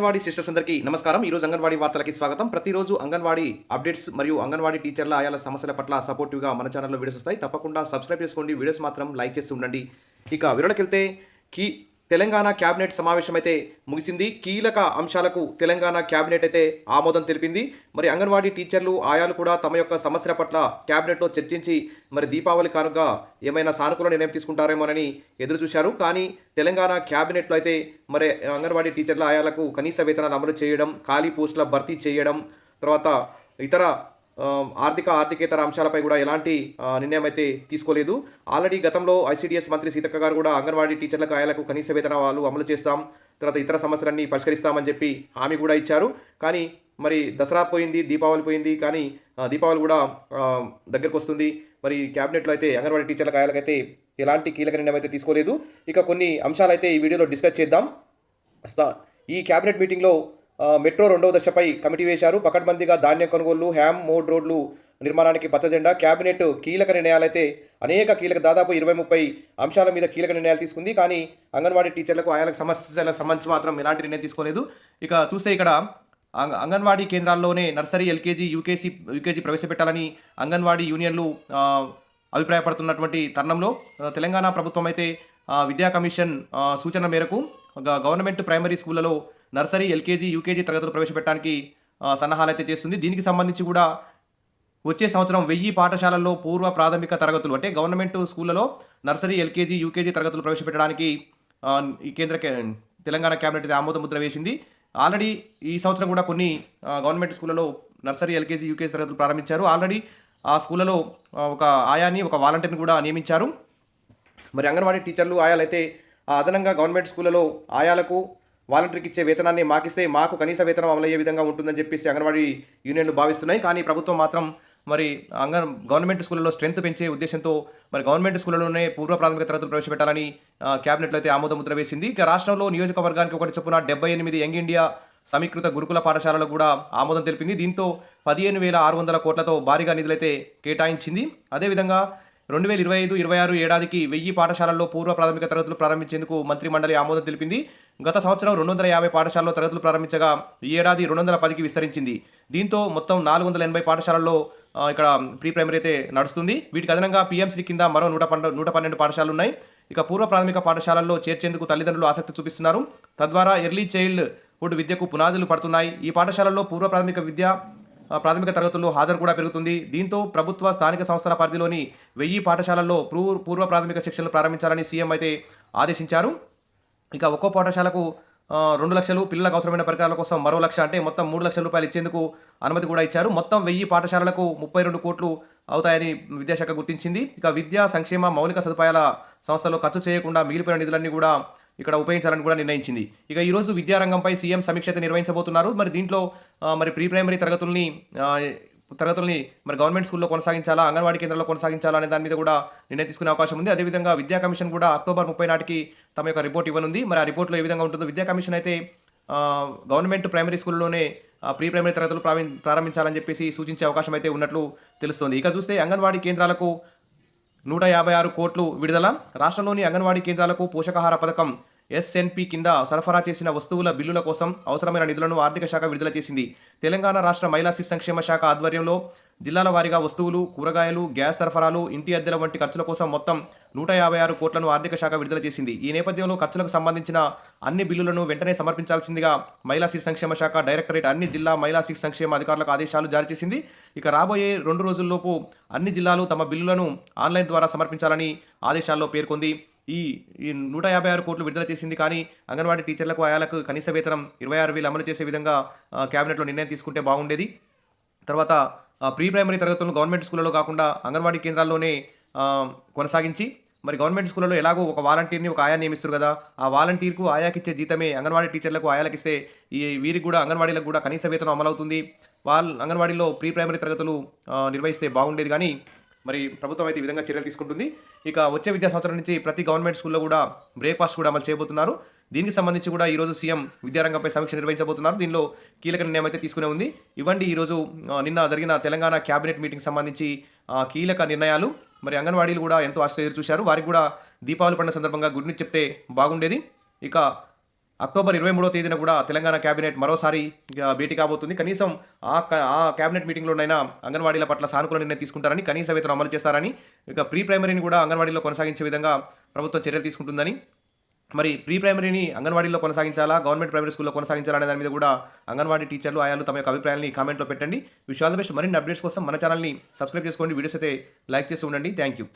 Anganwadi sisters అందరికీ నమస్కారం. ఈరోజు అంగన్వాడీ వార్తలకి స్వాగతం. ప్రతిరోజు అంగన్వాడీ అప్డేట్స్ మరియు అంగన్వాడీ టీచర్ల ఆయాల సమస్యల పట్ల సపోర్టివ్గా మన ఛానల్లో వీడియోస్ వస్తాయి. తప్పకుండా సబ్స్క్రైబ్ చేసుకోండి. వీడియోస్ మాత్రం లైక్ చేస్తూ ఉండండి. ఇక వివరణకెళ్తే కీ తెలంగాణ క్యాబినెట్ సమావేశం అయితే ముగిసింది. కీలక అంశాలకు తెలంగాణ క్యాబినెట్ అయితే ఆమోదం తెలిపింది. మరి అంగన్వాడీ టీచర్లు ఆయాలు కూడా తమ యొక్క సమస్యల పట్ల క్యాబినెట్లో చర్చించి మరి దీపావళి కానుక ఏమైనా సానుకూల నిర్ణయం తీసుకుంటారేమోనని ఎదురు చూశారు. కానీ తెలంగాణ క్యాబినెట్లో అయితే మరి అంగన్వాడీ టీచర్ల ఆయాలకు కనీస వేతనాలు అమలు చేయడం ఖాళీ పోస్టుల భర్తీ చేయడం తర్వాత ఇతర ఆర్థిక ఆర్థికేతర అంశాలపై కూడా ఎలాంటి నిర్ణయం అయితే తీసుకోలేదు. ఆల్రెడీ గతంలో ఐసీడీఎస్ మంత్రి సీతక్క గారు కూడా అంగన్వాడీ టీచర్లకు ఆయాలకు కనీస వేతనాలు అమలు చేస్తాం తర్వాత ఇతర సమస్యలన్నీ పరిష్కరిస్తామని చెప్పి హామీ కూడా ఇచ్చారు. కానీ మరి దసరా పోయింది దీపావళి పోయింది కానీ దీపావళి కూడా దగ్గరకు వస్తుంది. మరి క్యాబినెట్లో అయితే అంగన్వాడీ టీచర్లకు ఆయాలకైతే ఎలాంటి కీలక నిర్ణయం అయితే తీసుకోలేదు. ఇక కొన్ని అంశాలు అయితే ఈ వీడియోలో డిస్కస్ చేద్దాం. ఈ క్యాబినెట్ మీటింగ్లో మెట్రో రెండవ దశపై కమిటీ వేశారు. పకడ్బందీగా ధాన్యం కొనుగోలు హ్యామ్ మోడ్ రోడ్లు నిర్మాణానికి పచ్చజెండా కేబినెట్ కీలక నిర్ణయాలైతే అనేక కీలక దాదాపు ఇరవై ముప్పై అంశాల మీద కీలక నిర్ణయాలు తీసుకుంది. కానీ అంగన్వాడీ టీచర్లకు ఆయాలకు సమస్యలకు సంబంధించి మాత్రం ఎలాంటి నిర్ణయం తీసుకోలేదు. ఇక చూస్తే ఇక్కడ అంగ- అంగన్వాడీ కేంద్రాల్లోనే నర్సరీ ఎల్కేజీ యూకేసీ యూకేజీ ప్రవేశపెట్టాలని అంగన్వాడీ యూనియన్లు అభిప్రాయపడుతున్నటువంటి తరుణంలో తెలంగాణ ప్రభుత్వం అయితే విద్యా కమిషన్ సూచన మేరకు గవర్నమెంట్ ప్రైమరీ స్కూళ్ళలో నర్సరీ ఎల్కేజీ యూకేజీ తరగతులు ప్రవేశపెట్టడానికి సన్నాహాలు అయితే చేస్తుంది. దీనికి సంబంధించి కూడా వచ్చే సంవత్సరం వెయ్యి పాఠశాలల్లో పూర్వ ప్రాథమిక తరగతులు అంటే గవర్నమెంట్ స్కూళ్ళలో నర్సరీ ఎల్కేజీ యూకేజీ తరగతులు ప్రవేశపెట్టడానికి ఈ కేంద్ర కే- తెలంగాణ కేబినెట్ అయితే ఆమోద ముద్ర వేసింది. ఆల్రెడీ ఈ సంవత్సరం కూడా కొన్ని గవర్నమెంట్ స్కూళ్ళలో నర్సరీ ఎల్కేజీ యూకేజీ తరగతులు ప్రారంభించారు. ఆల్రెడీ ఆ స్కూళ్ళలో ఒక ఆయాని ఒక వాలంటీర్ని కూడా నియమించారు. మరి అంగన్వాడీ టీచర్లు ఆయాలైతే అదనంగా గవర్నమెంట్ స్కూళ్ళలో ఆయాలకు వాలంటీర్కి ఇచ్చే వేతనాన్ని మాకిస్తే మాకు కనీస వేతనం అమలయ్యే విధంగా ఉంటుందని చెప్పేసి అంగన్వాడీ యూనియన్లు భావిస్తున్నాయి. కానీ ప్రభుత్వం మాత్రం మరి అంగన్ గవర్నమెంట్ స్కూళ్ళలో స్ట్రెంత్ పెంచే ఉద్దేశంతో మరి గవర్నమెంట్ స్కూళ్ళలోనే పూర్వ ప్రాథమిక తరగతులు ప్రవేశపెట్టాలని క్యాబినెట్లో అయితే ఆమోద ముద్ర వేసింది. ఇక రాష్ట్రంలో నియోజకవర్గానికి ఒకటి చొప్పున డెబ్బై ఎనిమిది యంగ్ ఇండియా సమీకృత గురుకుల పాఠశాలలో కూడా ఆమోదం తెలిపింది. దీంతో పదిహేను వేల ఆరు వందల కోట్లతో భారీగా నిధులైతే కేటాయించింది. అదేవిధంగా రెండు వేల ఇరవై ఐదు ఇరవై ఆరు ఏడాదికి వెయ్యి పాఠశాలల్లో పూర్వ ప్రాథమిక తరగతులు ప్రారంభించేందుకు మంత్రి మండలి ఆమోదం తెలిపింది. గత సంవత్సరం రెండు వందల యాభై పాఠశాలలో తరగతులు ప్రారంభించగా ఈ ఏడాది రెండు వందల పదికి విస్తరించింది. దీంతో మొత్తం నాలుగు వందల ఎనభై పాఠశాలల్లో ఇక్కడ ప్రీ ప్రైమరీ అయితే నడుస్తుంది. వీటికి అదనంగా పిఎంసీ కింద మరో నూట పన్నెండు నూట పన్నెండు పాఠశాలలు ఉన్నాయి. ఇక పూర్వ ప్రాథమిక పాఠశాలల్లో చేర్చేందుకు తల్లిదండ్రులు ఆసక్తి చూపిస్తున్నారు. తద్వారా ఎర్లీ చైల్డ్ హుడ్ విద్యకు పునాదులు పడుతున్నాయి. ఈ పాఠశాలల్లో పూర్వ ప్రాథమిక విద్య ప్రాథమిక తరగతుల్లో హాజరు కూడా పెరుగుతుంది. దీంతో ప్రభుత్వ స్థానిక సంస్థల పరిధిలోని వెయ్యి పాఠశాలల్లో పూర్వ ప్రాథమిక శిక్షణలు ప్రారంభించాలని సీఎం అయితే ఆదేశించారు. ఇక ఒక్కో పాఠశాలకు రెండు లక్షలు పిల్లలకు అవసరమైన పరికరాల కోసం మరో లక్ష అంటే మొత్తం మూడు లక్షల రూపాయలు ఇచ్చేందుకు అనుమతి కూడా ఇచ్చారు. మొత్తం వెయ్యి పాఠశాలలకు ముప్పై రెండు కోట్లు అవుతాయని విద్యాశాఖ గుర్తించింది. ఇక విద్యా సంక్షేమ మౌలిక సదుపాయాల సంస్థలో ఖర్చు చేయకుండా మిగిలిపోయిన నిధులన్నీ కూడా ఇక్కడ ఉపయోగించాలని కూడా నిర్ణయించింది. ఇక ఈరోజు విద్యారంగంపై సీఎం సమీక్ష అయితే నిర్వహించబోతున్నారు. మరి దీంట్లో మరి ప్రీ ప్రైమరీ తరగతుల్ని తరగతుల్ని మరి గవర్నమెంట్ స్కూల్లో కొనసాగించాలా అంగన్వాడీ కేంద్రంలో కొనసాగించాలా అనే దాని మీద కూడా నిర్ణయం తీసుకునే అవకాశం ఉంది. అదేవిధంగా విద్యా కమిషన్ కూడా అక్టోబర్ ముప్పై నాటికి తమ యొక్క రిపోర్ట్ ఇవ్వనుంది. మరి ఆ రిపోర్ట్లో ఏ విధంగా ఉంటుందో విద్యా కమిషన్ అయితే గవర్నమెంట్ ప్రైమరీ స్కూల్లోనే ప్రీ ప్రైమరీ తరగతులు ప్రారంభించాలని చెప్పేసి సూచించే అవకాశం అయితే ఉన్నట్లు తెలుస్తోంది. ఇక చూస్తే అంగన్వాడీ కేంద్రాలకు నూట యాభై ఆరు కోట్లు విడుదల. రాష్ట్రంలోని అంగన్వాడీ కేంద్రాలకు పోషకాహార పథకం ఎస్ఎన్పి కింద సరఫరా చేసిన వస్తువుల బిల్లుల కోసం అవసరమైన నిధులను ఆర్థిక శాఖ విడుదల చేసింది. తెలంగాణ రాష్ట్ర మహిళా శిశు సంక్షేమ శాఖ ఆధ్వర్యంలో జిల్లాల వారీగా వస్తువులు కూరగాయలు గ్యాస్ సరఫరాలు ఇంటి అద్దెల వంటి ఖర్చుల కోసం మొత్తం నూట యాభై ఆరు కోట్లను ఆర్థిక శాఖ విడుదల చేసింది. ఈ నేపథ్యంలో ఖర్చులకు సంబంధించిన అన్ని బిల్లులను వెంటనే సమర్పించాల్సిందిగా మహిళా శిశు సంక్షేమ శాఖ డైరెక్టరేట్ అన్ని జిల్లా మహిళా శిశు సంక్షేమ అధికారులకు ఆదేశాలు జారీ చేసింది. ఇక రాబోయే రెండు రోజుల్లోపు అన్ని జిల్లాలు తమ బిల్లులను ఆన్లైన్ ద్వారా సమర్పించాలని ఆదేశాల్లో పేర్కొంది. ఈ ఈ నూట యాభై ఆరు కోట్లు విడుదల చేసింది కానీ అంగన్వాడీ టీచర్లకు ఆయాలకు కనీస వేతనం ఇరవై ఆరు వేలు అమలు చేసే విధంగా క్యాబినెట్లో కేబినెట్లో నిర్ణయం తీసుకుంటే బాగుండేది. తర్వాత ప్రీ ప్రైమరీ తరగతులను గవర్నమెంట్ స్కూళ్ళలో కాకుండా అంగన్వాడీ కేంద్రాల్లోనే కొనసాగించి మరి గవర్నమెంట్ స్కూళ్ళలో ఎలాగో ఒక వాలంటీర్ని ఒక ఆయా నియమిస్తారు కదా ఆ వాలంటీర్కు ఆయాకిచ్చే జీతమే అంగన్వాడీ టీచర్లకు ఆయాలకిస్తే ఈ వీరికి కూడా అంగన్వాడీలకు కూడా కనీస వేతనం అమలవుతుంది. వాళ్ళ అంగన్వాడీలో ప్రీ ప్రైమరీ తరగతులు నిర్వహిస్తే బాగుండేది కానీ మరి ప్రభుత్వం అయితే ఈ విధంగా చర్యలు తీసుకుంటుంది. ఇక వచ్చే విద్యా సంవత్సరం నుంచి ప్రతి గవర్నమెంట్ స్కూల్లో కూడా బ్రేక్ఫాస్ట్ కూడా అమలు చేయబోతున్నారు. దీనికి సంబంధించి కూడా ఈరోజు సీఎం విద్యారంగంపై సమీక్ష నిర్వహించబోతున్నారు. దీనిలో కీలక నిర్ణయం అయితే తీసుకునే ఉంది. ఇవ్వండి ఈరోజు నిన్న జరిగిన తెలంగాణ క్యాబినెట్ మీటింగ్ సంబంధించి కీలక నిర్ణయాలు. మరి అంగన్వాడీలు కూడా ఎంతో ఆశ్చర్య చూశారు వారికి కూడా దీపావళి పండుగ సందర్భంగా గుడ్ న్యూస్ చెప్తే బాగుండేది. ఇక అక్టోబర్ ఇరవై మూడో తేదీన కూడా తెలంగాణ కేబినెట్ మరోసారి భేటీ కాబోతుంది. కనీసం ఆ ఆ కేబినెట్ మీటింగ్లోనైనా అంగన్వాడీల పట్ల సానుకూల నిర్ణయం తీసుకుంటారని కనీస వేతనం అమలు చేస్తారని ఇక ప్రీ ప్రైమరీని కూడా అంగన్వాడీలో కొనసాగించే విధంగా ప్రభుత్వం చర్యలు తీసుకుంటుందని. మరి ప్రీ ప్రైమరీని అంగన్వాడీలో కొనసాగించాలా? గవర్నమెంట్ ప్రైమరీ స్కూల్లో కొనసాగించాలా అనే దాని మీద కూడా అంగన్వాడీ టీచర్లు ఆయాలు తమ యొక్క అభిప్రాయాన్ని కామెంట్లో పెట్టండి. విషయాల బెస్ట్. మరిన్ని అప్డేట్స్ కోసం మన ఛానల్ని సబ్స్క్రైబ్ చేసుకోండి. వీడియోస్ అయితే లైక్ చేసి ఉండండి. Thank you.